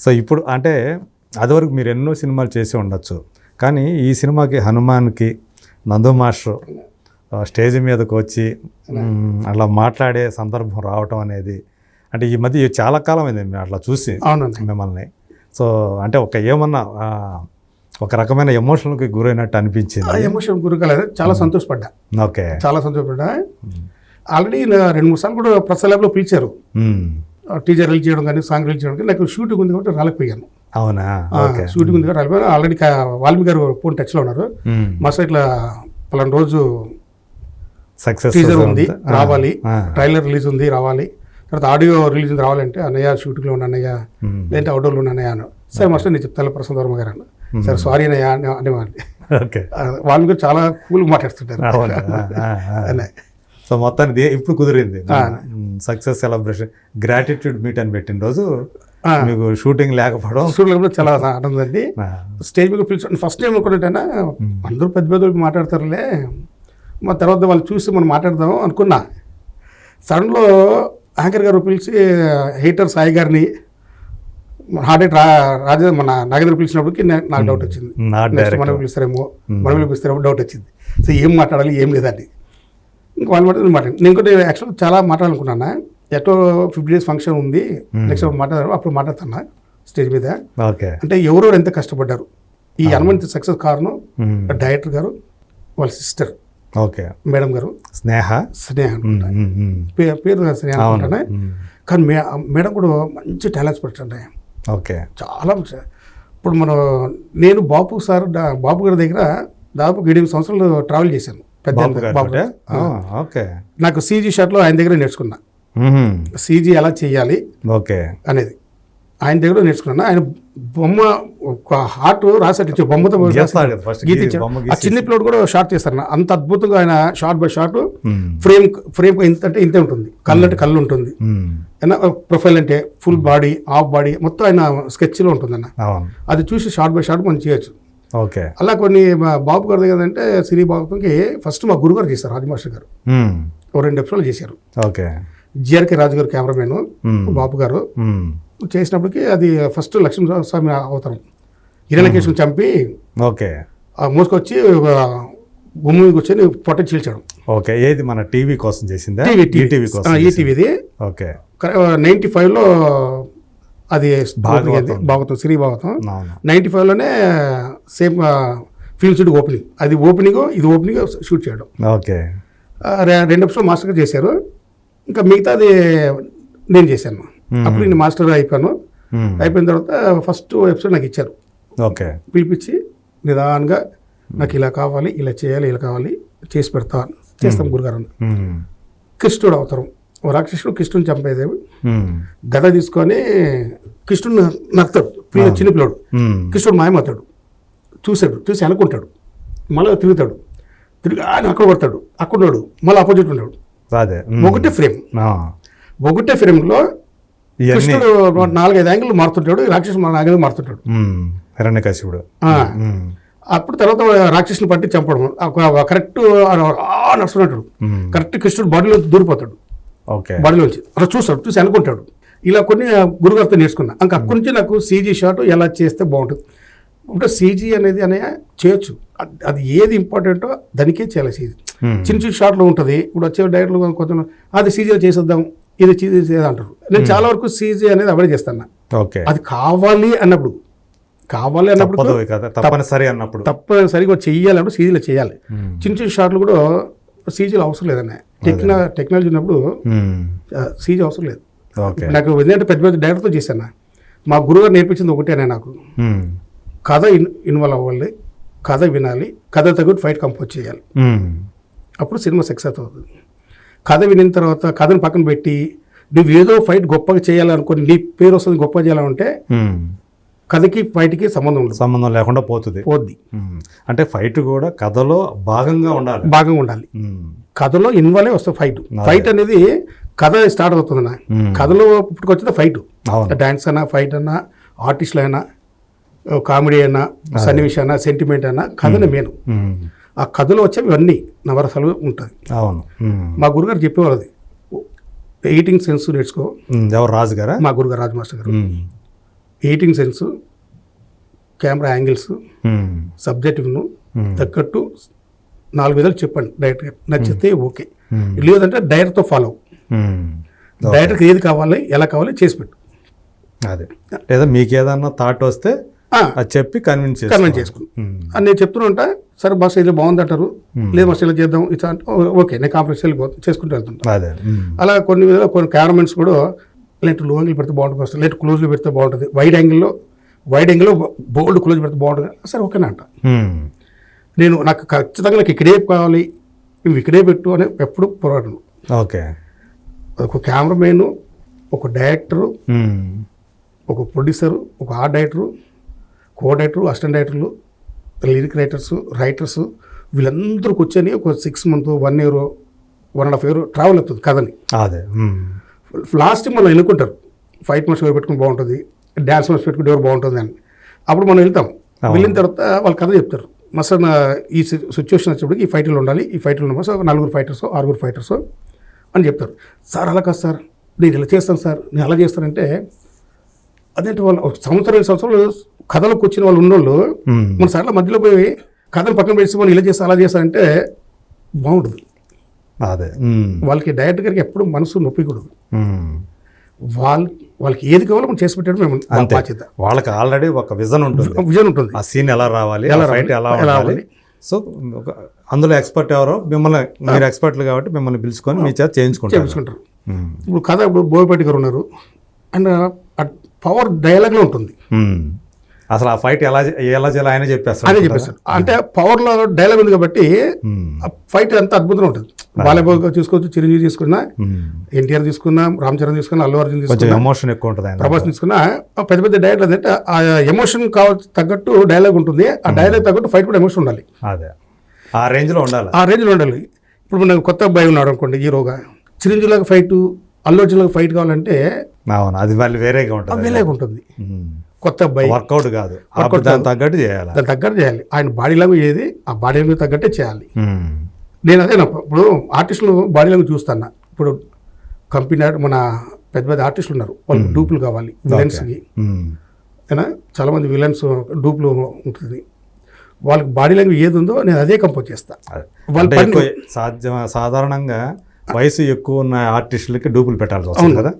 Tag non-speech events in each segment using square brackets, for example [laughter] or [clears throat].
So ఇప్పుడు అంటే అదివరకు మీరు ఎన్నో సినిమాలు చేసి ఉండొచ్చు. కానీ ఈ సినిమాకి హనుమాన్కి నందు మాస్టర్ స్టేజ్ మీదకి వచ్చి మ్, అట్లా మాట్లాడే సందర్భం రావటం అనేది అంటే ఈ మధ్య చాలా కాలం అయింది మేము అట్లా చూసి మిమ్మల్ని. సో అంటే ఒక ఏమన్నా ఒక రకమైన ఎమోషన్కి గురైనట్టు ఆ అనిపించింది ఎమోషన్ గురికలేదు చాలా సంతోషపడ్డా. ఓకే. చాలా సంతోషపడ్డా. ఆల్రెడీ రెండు మూడు సార్లు కూడా ప్రసాద్ ల్యాబ్లో పిలిచారు. మ్, టీచర్ రిలీజ్ చేయడం కానీ సాంగ్ రిలీజ్ చేయడం కానీ నాకు షూటింగ్ ఉంది కాబట్టి రాలేకపోయాను. అవునా? షూటింగ్ ఉంది కాబట్టి రాలేకపోయాను. ఆల్రెడీ వాల్మీకి గారు ఫోన్ టచ్లో ఉన్నారు. మ్, ఇట్లా పలానా రోజు సక్సెస్ టీజర్ ఉంది రావాలి. ట్రైలర్ రిలీజ్ ఉంది రావాలి. తర్వాత ఆడియో రిలీజ్ రావాలంటే అన్నయ్య షూటింగ్లో ఉన్న అన్నయ్య. లేదంటే అవుట్డోర్లో ఉన్న అన్నయ్య అన్న సరే మాస్టర్ నేను చెప్తాను ప్రసాద్ వర్మ గారు అన్న సరే సారీ అన్నయ్య అని- అనేవాడిని వాళ్ళు. చాలా కూల్ మాట్లాడుతుంటారు. అన్నయ్య. సో మొత్తానికి ఇప్పుడు కుదిరింది. సక్సెస్ సెలబ్రేషన్ గ్రాటిట్యూడ్ మీట్ అని పెట్టిన రోజు మీకు షూటింగ్ లేకపోవడం షూటింగ్ చాలా ఆనందం అండి. స్టేజ్ మీద పిలిచి ఫస్ట్ టైం అనుకున్నట్టేనా? అందరూ పెద్ద పెద్ద మాట్లాడతారులే. మా తర్వాత వాళ్ళు చూసి మనం మాట్లాడదాం అనుకున్నా. సడన్లో యాంకర్ గారు పిలిచి హీటర్ సాయి గారిని హార్ట్ రా రాజా మన నాగేంద్ర పిలిచినప్పటికి నాకు డౌట్ వచ్చింది. మనం పిలుస్తారేమో మనం పిలుస్తారేమో డౌట్ వచ్చింది. సో ఏం మాట్లాడాలి ఏం లేదండి. ఇంకా వాళ్ళు మాట్లాడి మాట్లాడి నేను కూడా యాక్చువల్ చాలా మాట్లాడాలనుకున్నాను? ఎటో ఫిఫ్టీ డేస్ ఫంక్షన్ ఉంది. నెక్స్ట్ మాట్లాడారు అప్పుడు మాట్లాడుతున్నా స్టేజ్ మీద? ఓకే. అంటే ఎవరెవరు ఎంత కష్టపడ్డారు? ఈ హనుమంత్ సక్సెస్ కారణం మ్, డైరెక్టర్ గారు వాళ్ళ సిస్టర్ ఓకే. మేడం గారు. స్నేహ? స్నేహ. పే- పేరు స్నేహ అనుకుంటానే. మ్, కానీ మే మేడం కూడా మంచి టాలెంట్స్ పెట్టండి ఓకే. చాలా మంచి- ఇప్పుడు మనం నేను బాపు సార్ బాపు గారి దగ్గర దాదాపు ఏడెనిమిది సంవత్సరాలు ట్రావెల్ చేశాను. ఓకే. నాకు సీజీ షాట్లో ఆయన దగ్గర నేర్చుకున్నా. సీజీ ఎలా చేయాలి ఓకే. అనేది. ఆయన దగ్గర నేర్చుకున్నాను ఆయన బొమ్మ ఒక హార్ట్ ఇచ్చాడు. బొమ్మతో గీత ఆ చిన్న పిల్లడు కూడా షార్ట్ చేస్తారు అంత అద్భుతంగా ఆయన short by short frame frame ఇంత అంటే ఇంతే ఉంటుంది. కళ్ళు అంటే కళ్ళు ఉంటుంది. ప్రొఫైల్ అంటే ఫుల్ బాడీ హాఫ్ బాడీ మొత్తం ఆయన స్కెచ్లో ఉంటుంది అన్న అది చూసి షార్ట్ బై షార్ట్ మనం చేయొచ్చు. ఓకే. అలా కొన్ని మా బాబు గారి అంటే సిరి బాబుకి ఫస్ట్ మా గురుగారు చేశారు రాజమాస్టర్ గారు. ఓ రెండు ఎపిసోడ్లు చేశారు. ఓకే. జిఆర్కే రాజు గారు కెమెరామెన్ బాబు గారు. చేసినప్పటికీ అది ఫస్ట్ లక్ష్మీ స్వామి అవతారం. హిరణకేశం చంపి ఓకే. మోసుకొచ్చి ఒక గుమ్మ మీద కూర్చొని పొట్ట చీల్చాడు. ఓకే. ఏది మన టీవీ కోసం చేసిందా? TV TV. కోసం ఈ టీవీది. ఓకే. నైంటీ ఫైవ్లో అది భాగవతం. శ్రీ భాగవతం. నైంటీ ఫైవ్లోనే సేమ్ ఫిల్మ్ షూట్ ఓపెనింగ్. అది ఓపెనింగ్ ఇది ఓపెనింగ్ షూట్ చేయడం. ఓకే. రెండు ఎపిసోడ్ మాస్టర్ గారు చేశారు. ఇంకా మిగతాది నేను చేశాను. అప్పుడు నేను మాస్టర్ అయిపోయాను. అయిపోయిన తర్వాత ఫస్ట్ ఎపిసోడ్ నాకు ఇచ్చారు. ఓకే. పిలిపించి నిదానంగా నాకు ఇలా కావాలి ఇలా చేయాలి ఇలా కావాలి చేసి పెడతా. చేస్తాం గురుగారు. కృష్ణుడు అవతారం. రాక్షసుడు కృష్ణుని చంపేదేవి గద తీసుకొని కృష్ణుడు నడతాడు పిల్ల చిన్న పిల్లడు. కృష్ణుడు మాయమవుతాడు. చూశాడు చూసి అనుకుంటాడు. మళ్ళీ తిరుగుతాడు. తిరిగి ఆయన అక్కడ పడతాడు. అక్కడ ఉన్నాడు మళ్ళీ ఆపోజిట్ ఉన్నాడు. అదే. ఒకటే ఫ్రేమ్ ఒకటే ఫ్రేమ్లో కృష్ణుడు నాలుగైదు యాంగిల్ మారుతుంటాడు రాక్షసుడు నాలుగైదు మారుతుంటాడు. మ్, హిరణ్యకశిపుడు. అప్పుడు తర్వాత రాక్షసుని పట్టి చంపడం. కరెక్ట్ నడుస్తున్నట్టు. కరెక్ట్ కృష్ణుడు బాడీలో దూరిపోతాడు. ఓకే. బాడీలోంచి. అలా చూస్తాడు చూసి అనుకుంటాడు. ఇలా కొన్ని గురుగారితో నేర్చుకున్నా. ఇంకా అక్కడి నుంచి నాకు సీజీ షాట్ ఎలా చేస్తే బాగుంటుంది? అంటే సీజీ అనేది అనే చేయొచ్చు. అది- ఏది ఇంపార్టెంటో దానికే చేయాలి సీజీ చిన్న చిన్న షార్ట్లో ఉంటుంది. ఇప్పుడు వచ్చే డైరెక్ట్లు కొంత అది సీజీలో చేసేద్దాం ఇది సీజీ అంటారు నేను చాలా వరకు సీజీ అనేది అవాయిడ్ చేస్తాను. ఓకే. అది కావాలి అన్నప్పుడు కావాలి అన్నప్పుడు తప్పనిసరి అన్నప్పుడు. తప్పనిసరిగా చెయ్యాలన్నప్పుడు సీజీలో చేయాలి. చిన్న చిన్న షార్ట్లు కూడా సీజీలో అవసరం లేదన్న టెక్నా టెక్నాలజీ ఉన్నప్పుడు సీజీ అవసరం లేదు. నాకు ఎందుకంటే పెద్ద పెద్ద డైరెక్టర్తో చేశాను మా గురుగారు నేర్పించింది ఒకటేనే నాకు. కథ ఇన్ ఇన్వాల్వ్ అవ్వాలి కథ వినాలి కథ తగ్గట్టు ఫైట్ కంపోజ్ చేయాలి. అప్పుడు సినిమా సక్సెస్ అవుతుంది. కథ వినిన తర్వాత కథను పక్కన పెట్టి నువ్వు ఏదో ఫైట్ గొప్పగా చేయాలనుకుని నీ పేరు వస్తుంది గొప్పగా చేయాలంటే. కథకి ఫైట్కి సంబంధం ఉండదు. సంబంధం లేకుండా పోతుంది. పోద్ది. అంటే ఫైట్ కూడా కథలో భాగంగా ఉండాలి. భాగంగా ఉండాలి. కథలో ఇన్వాల్వ్ వస్తుంది ఫైట్. ఫైట్ అనేది కథ స్టార్ట్ అవుతుంది. కథలో పుట్టుకొచ్చేది ఫైట్. డాన్స్ అయినా ఫైట్ అయినా ఆర్టిస్టులు అయినా కామెడీ అయినా సన్నివేశం అయినా సెంటిమెంట్ అయినా కథనే మెయిన్. మ్, ఆ కథలో వచ్చేవి ఇవన్నీ నవరసాలు ఉంటుంది అవును. మ్, గురుగారు చెప్పేవారు అది ఎయిటింగ్ సెన్స్ నేర్చుకో. ఎవరు? రాజు గారా? మా గురుగారు రాజు మాస్టర్ గారు ఎయిటింగ్ సెన్స్ కెమెరా యాంగిల్స్ సబ్జెక్టివ్ను తగ్గట్టు నాలుగు విధాలు చెప్పండి డైరెక్ట్గా. నచ్చితే ఓకే. లేదంటే డైరెక్ట్తో ఫాలో. డైరెక్ట్గా ఏది కావాలి ఎలా కావాలి చేసి పెట్టు. అదే. లేదా మీకు ఏదన్నా థాట్ వస్తే అది చెప్పి కన్విన్స్ కన్విన్స్ చేసుకుని అని నేను చెప్తూనే ఉంటా సరే బస్ ఇది బాగుంది అంటారు లేదు బస్ ఇలా చేద్దాం ఇట్లా ఓకే నేను కాంప్రమైజ్ వెళ్ళిపోతాను చేసుకుంటూ వెళ్తుంటా. అదే ఉమ్, అలా కొన్ని విధాలు కొన్ని కెమెరామెన్స్ కూడా లేట్లో యాంగిల్ పెడితే బాగుంటుంది ఫస్ట్ లేట్ క్లోజ్లో పెడితే బాగుంటుంది. వైడ్ యాంగిల్లో వైడ్ యాంగిల్లో బోల్డ్ క్లోజ్ పెడితే బాగుంటుంది. సరే ఓకేనా అంట. నేను నాకు ఖచ్చితంగా నాకు ఇక్కడే కావాలి. నువ్వు ఇక్కడే పెట్టు అని ఎప్పుడు పోరాడను. ఓకే. ఒక కెమెరామెన్ ఒక డైరెక్టరు ఒక ప్రొడ్యూసరు ఒక art director co director assistant డైరెక్టర్లు లిరిక్ రైటర్స్ రైటర్స్ వీళ్ళందరూ కూర్చొని ఒక six month one year one and half year travel అవుతుంది కథని. అదే లాస్ట్ మనం ఎన్నుకుంటారు ఫైట్ ఎవరు పెట్టుకుని బాగుంటుంది. డ్యాన్స్ మాస్టర్ పెట్టుకుంటే ఎవరు బాగుంటుంది అని. అప్పుడు మనం వెళ్తాం. వెళ్ళిన తర్వాత వాళ్ళు కథ చెప్తారు. మసాల ఈ సిచ్యువేషన్ వచ్చేప్పటికి ఈ ఫైట్లు ఉండాలి ఈ ఫైట్లు ఉండాలి సార్ నలుగురు ఫైటర్స్ ఆరుగురు ఫైటర్స్ అని చెప్తారు. సార్ అలా కాదు సార్. నేను ఇలా చేస్తాను సార్. నేను అలా చేస్తానంటే అదేంటి వాళ్ళు ఒక సంవత్సరం రెండు సంవత్సరాలు కథలకు వచ్చిన వాళ్ళు ఉన్నోళ్ళు మన సార్ల మధ్యలో పోయి కథను పక్కన పెట్టి మనం ఇలా చేస్తా అలా చేస్తానంటే బాగుంటుంది. అదే వాళ్ళకి డైరెక్టర్ గారికి ఎప్పుడు మనసు నొప్పికూడదు. వాళ్ళు వాళ్ళకి ఏది కావాలో మనం చేసి పెట్టడం మేము బాధ్యత. వాళ్ళకి ఆల్రెడీ ఒక విజన్ ఉంటుంది. విజన్ ఉంటుంది. ఆ సీన్ ఎలా రావాలి ఎలా రావాలి, ఎలా రావాలి. సో అందులో ఎక్స్పర్ట్ ఎవరో మిమ్మల్ని మీరు ఎక్స్పర్ట్లు కాబట్టి మిమ్మల్ని పిలుచుకొని మీ చేత చేయించుకుంటారు. ఇప్పుడు కథ ఇప్పుడు బోయపాటి గారు ఉన్నారు. అండ్ పవర్ డైలాగ్లో ఉంటుంది. అసలు ఆ ఫైట్ ఎలా ఎలా చేయాలి ఆయన చెప్పేస్తారు అదే చెప్పేస్తారు అంటే పవర్లో డైలాగ్ ఉంది కాబట్టి ఫైట్ అంత అద్భుతంగా ఉంటుంది. బాలయ్య చూసుకోవచ్చు చిరంజీవి తీసుకున్నా. ఎన్టీఆర్ తీసుకున్నా రామ్ చరణ్ తీసుకున్నా అల్లు అర్జున్ తీసుకున్నా ఎమోషన్ ఎక్కువ ఉంటుంది ఆయన ప్రభాస్ తీసుకున్నా పెద్ద పెద్ద డైలాగ్ అంటే ఆ ఎమోషన్ కావచ్చు తగ్గట్టు డైలాగ్ ఉంటుంది. ఆ డైలాగ్ తగ్గట్టు ఫైట్ కూడా ఎమోషన్ ఉండాలి. అదే. ఆ రేంజ్లో ఉండాలి? ఆ రేంజ్లో ఉండాలి. ఇప్పుడు మనకు కొత్త అబ్బాయి ఉన్నాడు అనుకోండి హీరోగా. చిరంజీవిలాగా ఫైట్ అల్లు అర్జున్లాగా ఫైట్ కావాలంటే అవును అది మళ్ళీ వేరేగా ఉంటుంది. వేలాగా ఉంటుంది. కొత్త అబ్బాయి వర్కౌట్ కాదు. అప్పుడు దానికి తగ్గట్టు చేయాలి. దాని తగ్గట్టు చేయాలి. ఆయన బాడీ లాంగ్వేజ్ ఏది ఆ బాడీ లాంగ్వేజ్ తగ్గట్టే చేయాలి. నేను అదే ఇప్పుడు ఆర్టిస్టులు బాడీ లాంగ్వేజ్ చూస్తాను ఇప్పుడు కంపెనీ మన పెద్ద పెద్ద ఆర్టిస్టులు ఉన్నారు. వాళ్ళకి డూపులు కావాలి. విలన్స్కి ఏనా? చాలామంది విలన్స్ డూపులు ఉంటుంది. వాళ్ళకి బాడీ లాంగ్వేజ్ ఏది ఉందో నేను అదే కంపోజ్ చేస్తాను. వాళ్ళ సాధ్యం సాధారణంగా వయసు ఎక్కువ ఉన్న ఆర్టిస్టులకి డూపులు పెట్టాల్సి వస్తుంది కదా?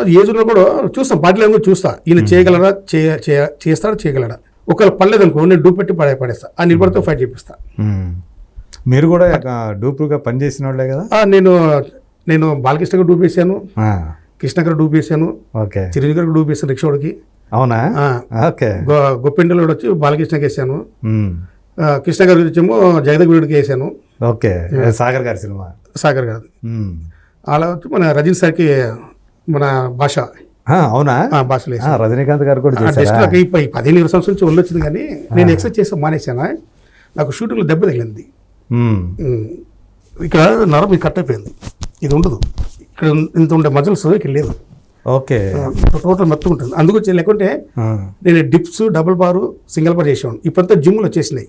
అది ఏజ్ ఉన్నా కూడా చూస్తాం బాడీ లాంగ్వేజ్ చూస్తా. ఈయన చేయగలరా చేయ- చేయ- చేస్తాడా? చేయగలడా? ఒకవేళ పర్లేదు అనుకో నేను డూప్ పెట్టి పడే పడేస్తా. ఆ నిలబడితో ఫైట్ చేపిస్తా. మీరు కూడా డూపుగా పనిచేసిన వాళ్ళే కదా? నేను నేను బాలకృష్ణ గారు డూప్ వేసాను ఆ, కృష్ణ గారు డూప్ వేసాను ఓకే. చిరంజీవి గారికి డూప్ వేసాను రిక్షోడికి. అవునా? ఓకే. గొప్పిండలో వచ్చి బాలకృష్ణకి వేసాను. ఉమ్, ఆ, కృష్ణ గారికి వచ్చేమో జగదగుడికి వేసాను. ఓకే. సాగర్ గారి సినిమా. సాగర్ గారు. అలా వచ్చి మన రజనీ సార్కి మన భాష. అవునా? ఆ, భాషలో రజనీకాంత్ గారు కూడా పదిహేను ఇరవై సంవత్సరం నుంచి ఒళ్ళు వచ్చింది కానీ నేను ఎక్సర్సైజ్ చేసి మానేశాను? నాకు షూటింగ్లో దెబ్బ తగిలింది. ఇక్కడ నరం ఇది కట్ అయిపోయింది ఇది ఉండదు. ఇక్కడ ఇంత ఉండే మజిల్స్ ఇక్కడ లేదు. ఓకే. టోటల్ మెత్తగా ఉంటుంది. అందుకు వచ్చి లేకుంటే నేను dips double bar single bar చేసేవాడిని. ఇప్పుడంతా జిమ్లు వచ్చేసినాయి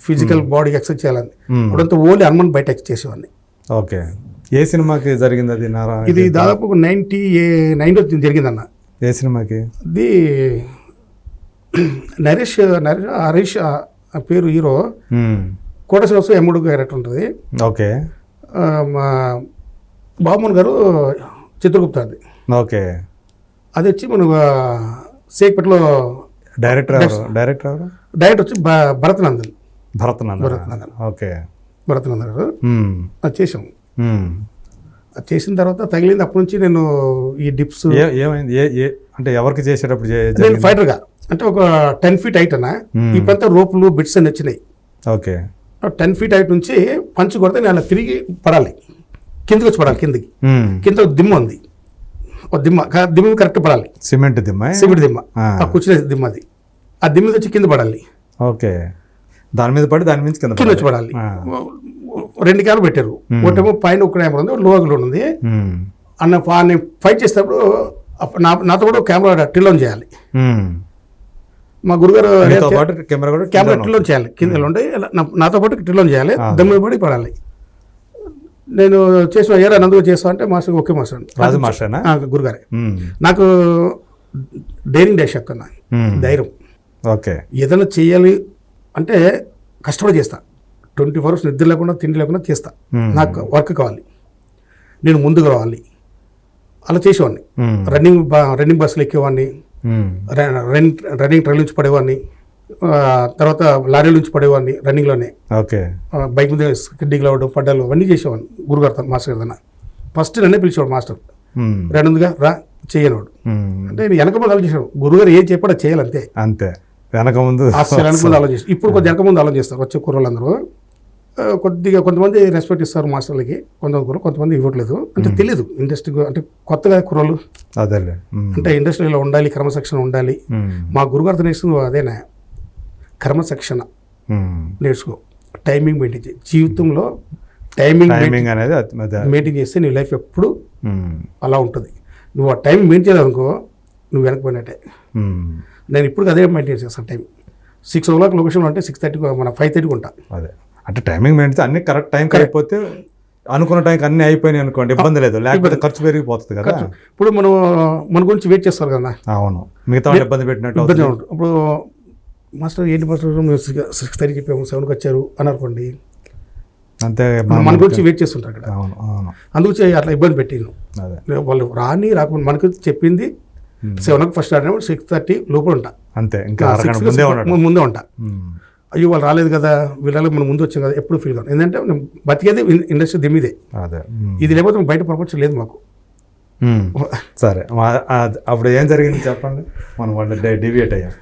ఫిజికల్ బాడీ ఎక్సర్సైజ్ చేయాలని. ఇప్పుడంతా ఓన్లీ హనుమాన్ బయట ఎక్స్ చేసేవాడిని. ఓకే. ఏ సినిమాకి జరిగింది అది నారా ఇది దాదాపు నైంటీ ఏ నైన్లో జరిగిందన్న. ఏ సినిమాకి? ఇది [clears throat] నరేష్ నరేష్ హరీష్ పేరు హీరో. కోట శ్రీనివాస ఎమ్ముడు క్యారెక్టర్ ఉంటుంది. ఓకే. మా బాబుమోహన్ గారు చిత్రగుప్త అది ఓకే. అది వచ్చి మన సేక్పేటలో డైరెక్టర్ డైరెక్టర్ ఎవరు? డైరెక్ట్ వచ్చి భ- భరతనందన్ భరత్ నందన్? భరతనందన్. ఓకే. భరతనందన్ గారు. అది చేసాం. అది చేసిన తర్వాత తగిలింది. అప్పటి నుంచి నేను ఈ డిప్స్ ఏమైంది? అంటే ఎవరికి చేసేటప్పుడు నేను? ఫైటర్గా. అంటే ఒక టెన్ ఫీట్ హైట్ అన్న. ఇప్పుడంతా రోపులు బిట్స్ అని వచ్చినాయి. ఓకే. టెన్ ఫీట్ హైట్ నుంచి పంచి కొడితే నేను అలా తిరిగి పడాలి. కిందికి వచ్చి పడాలి కిందికి. కింద ఒక దిమ్మ ఉంది. ఒక దిమ్మ. దిమ్మ కరెక్ట్ పడాలి. సిమెంట్ దిమ్మ సిమెంట్ దిమ్మ. కూర్చునే దిమ్మ అది. ఆ దిమ్మ వచ్చి కింద పడాలి. ఓకే. దాని మీద పడి దాని మీద కింద కింద వచ్చి పడాలి. రెండు క్యాలు పెట్టారు. ఒకటేమో పైన ఒక కెమెరా ఉంది లో గ్లో ఉంది. అన్న నేను ఫైట్ చేసేటప్పుడు నాతో కూడా కెమెరా టిల్ ఆన్ చేయాలి. మా గురుగారు కెమెరా కూడా కెమెరా చేయాలి కింద ఉండి నాతో పాటు టిల్ ఆన్ చేయాలి ఆ. దమ్ము మీద పడి పడాలి. నేను చేసిన ఏరా నందుగా చేస్తా అంటే మాస్టర్ ఓకే మాస్టర్. రాజు మాస్టర్నా? ఆ, గురుగారే. నాకు డైరింగ్ డాష్ మ్మ్. ధైర్యం. ఓకే. ఏదైనా చేయాలి అంటే కష్టపడి చేస్తా. ట్వంటీ ఫోర్ అవర్స్ నిద్ర లేకుండా తిండి లేకుండా చేస్తా. నాకు వర్క్ కావాలి. నేను ముందుకు రావాలి. అలా చేసేవాడిని. రన్నింగ్ రన్నింగ్ బస్సులు ఎక్కేవాడిని. మ్మ్. ర- రన్ రన్నింగ్ ట్రైల్ నుంచి పడేవాడిని. తర్వాత లారీల నుంచి పడేవాడిని రన్నింగ్లోనే. ఓకే. బైక్ మీద కిడ్డీలు అవ్వడం పడ్డాలు అవన్నీ చేసేవాడిని. గురుగారు మాస్టర్ ఏదైనా ఫస్ట్ నన్నే పిలిచేవాడు మాస్టర్. రెండుగా రా చేయనోడు మ్మ్. అంటే నేను వెనక ముందు ఆలోచించాడు గురుగారు ఏం చెప్పాడో చేయాలంతే. అంతే. వెనక ముందు అసలు ముందు ఆలోచిస్తారు ఇప్పుడు కొద్ది వెనక ముందు ఆలోచిస్తారు వచ్చే కుర్రోళ్ళందరూ కొద్దిగా కొంతమంది రెస్పెక్ట్ ఇస్తారు మాస్టర్లకి కొంతమంది కొంతమంది ఇవ్వట్లేదు. అంటే తెలియదు ఇండస్ట్రీ అంటే కొత్తగా కుర్రోళ్ళు అదేలే. అంటే ఇండస్ట్రీలో ఉండాలి క్రమశిక్షణ ఉండాలి. మా గురుగారితో నేర్చుకుంది అదేనా? క్రమశిక్షణ. నేర్చుకో. టైమింగ్ మెయింటైన్ చేయి. జీవితంలో టైమింగ్ టైమింగ్ అనేది. మెయింటైన్ చేస్తే నీ లైఫ్ ఎప్పుడు. అలా ఉంటుంది. నువ్వు ఆ టైం మెయింటైన్ చేయాలనుకో నువ్వు వెనకపోయినట్టే. నేను ఇప్పుడు అదే మెయింటైన్ చేస్తాను టైం సిక్స్ ఓ క్లాక్ లొకేషన్లో అంటే సిక్స్ థర్టీకి మన ఫైవ్ థర్టీకి ఉంటా. అదే. అంటే టైమింగ్ మెయింటైన్ అన్ని కరెక్ట్ టైం అయిపోతే అనుకున్న టైంకి అన్ని అయిపోయినాయి అనుకోండి ఇబ్బంది లేదు. లేకపోతే ఖర్చు పెరిగిపోతుంది కదా. ఇప్పుడు మనం మన గురించి వెయిట్ చేస్తారు కదా. అవును. మిగతా ఇబ్బంది పెట్టినట్టు ఇప్పుడు మాస్టర్ ఏంటి మాస్టర్? మీరు సిక్స్ థర్టీకి చెప్పాము సెవెన్కి వచ్చారు అని అనుకోండి. అంతే మన గురించి వెయిట్ చేస్తుంటారు ఇక్కడ అవును అవును. అందుకు అట్లా ఇబ్బంది పెట్టిను అదే. వాళ్ళు రాని రాకుండా మనకు చెప్పింది. సెవెన్కి ఫస్ట్ ఆడినప్పుడు సిక్స్ థర్టీ లోపల ఉంటా. అంతే ఇంకా ముందే ఉంటా. అయ్యో వాళ్ళు రాలేదు కదా వీళ్ళకి మనం ముందు వచ్చాం కదా ఎప్పుడు ఫీల్ కాదు. ఎందుకంటే బతికేది ఇండస్ట్రీ దిమ్మిదే. ఇది లేకపోతే బయట ప్రపంచం లేదు మాకు. సరే అప్పుడు ఏం జరిగింది చెప్పండి? మనం వాళ్ళు డివియేట్ అయ్యాం.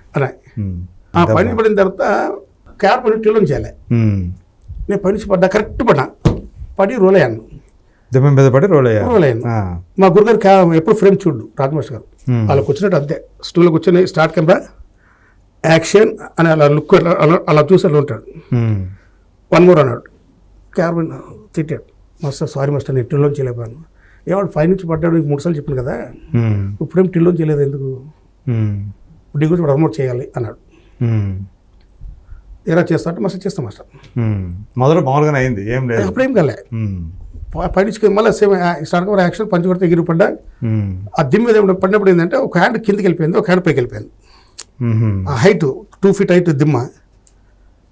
ఆ పని పడిన తర్వాత క్యార్ పని టిల్లం చేయాలి. నేను పని నుంచి పడ్డా కరెక్ట్ పడ్డా. పడి రోల్ అయ్యాను. దిమ్మ మీద పడి రోల్ అయ్యారు. రోల్. మా గురుగారు ఎప్పుడు ఫ్రేమ్ చూడు రాజమాస్టర్ గారు. మ్మ్. అలా కూర్చున్నట్టు అంతే. స్టూల్లో కూర్చొని స్టార్ట్ కెమెరా యాక్షన్ అని అలా లుక్ అలా- అలా అలా చూసి అలా ఉంటాడు. వన్ మోర్ అన్నాడు. క్యాబిన్ తిట్టాడు. మాస్టర్ సారీ మాస్టర్ నేను టిల్లోంచి చేయలేపాను ఏవాడు పై నుంచి పడ్డాడు నీకు మూడు సార్లు చెప్పాను కదా. మ్మ్. ఇప్పుడేం టిల్లోంచి చేయలేదు ఎందుకు. నీ గురించి ప్రమోట్ చేయాలి అన్నాడు. ఎలా చేస్తా అంటే మాస్టర్ చేస్తాం మాస్టర్. మొదలు మామూలుగానే అయింది ఏం లేదు. అప్పుడేం కాలే. మ్మ్. ప- పై నుంచి మళ్ళీ సేమ్ స్టార్ట్ యాక్షన్ పంచి కొడితే ఎగిరి పడ్డా. ఆ దిమ్మ మీద పడినప్పుడు ఏంటంటే ఒక హ్యాండ్ కిందకి వెళ్ళిపోయింది ఒక హ్యాండ్ పైకి వెళ్ళిపోయింది. ఆ హైట్ టూ ఫీట్ హైట్ దిమ్మ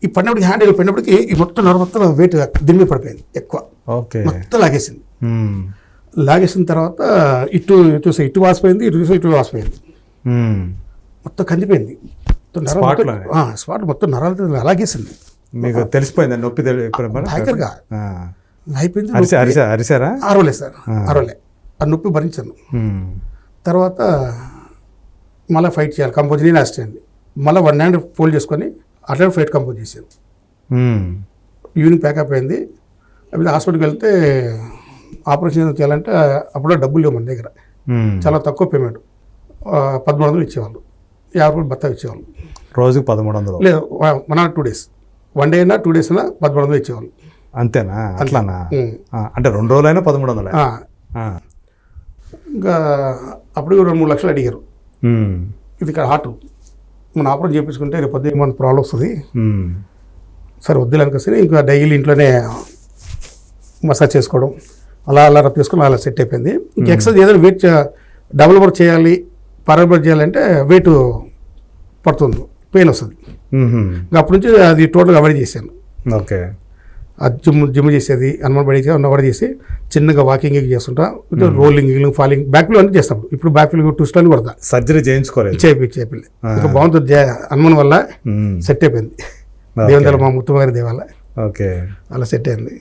ఈ పడినప్పటికి హ్యాండ్ వెళ్ళిపోయినప్పటికి ఈ మొత్తం నర మొత్తం వెయిట్ దిమ్మ పడిపోయింది ఎక్కువ ఓకే మొత్తం లాగేసింది. లాగేసిన తర్వాత ఇటు చూసే ఇటు వాసిపోయింది ఇటు చూసే ఇటు వాసిపోయింది. మొత్తం కందిపోయింది నరాలు స్పాట్ మొత్తం నరాలతో అలాగేసింది మీకు తెలిసిపోయింది నొప్పి? భయంకరంగా. అయిపోయింది అరిసా అరిసా అరిసారా? అరవలే సార్. అరవలే. ఆ నొప్పి భరించాను. తర్వాత మళ్ళీ ఫైట్ చేయాలి. కంపోజ్ నేను అసిస్టెంట్ మళ్ళీ వన్ హ్యాండ్ ఫోల్డ్ చేసుకొని అట్లా ఫైట్ కంపోజ్ చేశాను. ఈవినింగ్ ప్యాకప్ అయింది. అప్పుడు హాస్పిటల్కి వెళ్తే ఆపరేషన్ చేయాలంటే అప్పుడు డబ్బులు లేవు మన దగ్గర. చాలా తక్కువ పేమెంట్ పదమూడు వందలు ఇచ్చేవాళ్ళు. యాభై రూపాయలు బత్తా ఇచ్చేవాళ్ళు. రోజుకు పదమూడు వందలు. లేదు మన టూ డేస్. వన్ డే అయినా టూ డేస్ అయినా పదమూడు వందలు ఇచ్చేవాళ్ళు. అంతేనా? అట్లానా? అంటే రెండు రోజులైనా పదమూడు వందలే. ఇంకా అప్పుడు రెండు మూడు లక్షలు అడిగారు. ఇది ఇక్కడ హార్ట్ మన ఆపరేషన్ చేయించుకుంటే రేపు పొద్దున్న ఏమైనా ప్రాబ్లం వస్తుంది. సరే వద్దులే అనుకొస్తే ఇంకా డైలీ ఇంట్లోనే మసాజ్ చేసుకోవడం అలా అలా రబ్ చేసుకుని అలా సెట్ అయిపోయింది. ఇంకా ఎక్సర్సైజ్ ఏదైనా వెయిట్ డబుల్ వర్క్ చేయాలి పరల్ వర్క్ చేయాలంటే వెయిట్ పడుతుంది పెయిన్ వస్తుంది. ఇంకా అప్పటి నుంచి అది టోటల్గా అవాయిడ్ చేశాను. ఓకే. జిమ్ జిమ్ చేసేది హనుమాన్ బడి చేసి చేసి చిన్నగా వాకింగ్ చేస్తుంటా. రోలింగ్ ఫాలింగ్ బ్యాక్ అన్నీ చేస్తాం. ఇప్పుడు బ్యాక్ ఫీల్ టూస్ట్ అని కొడతా. సర్జరీ చేయించుకోలేదు. చేపి ఇంకా బాగుంటుంది. హనుమాన్ వల్ల. సెట్ అయిపోయింది. దల మా ముత్తు గారి దేవాల ఓకే. అలా సెట్ అయింది.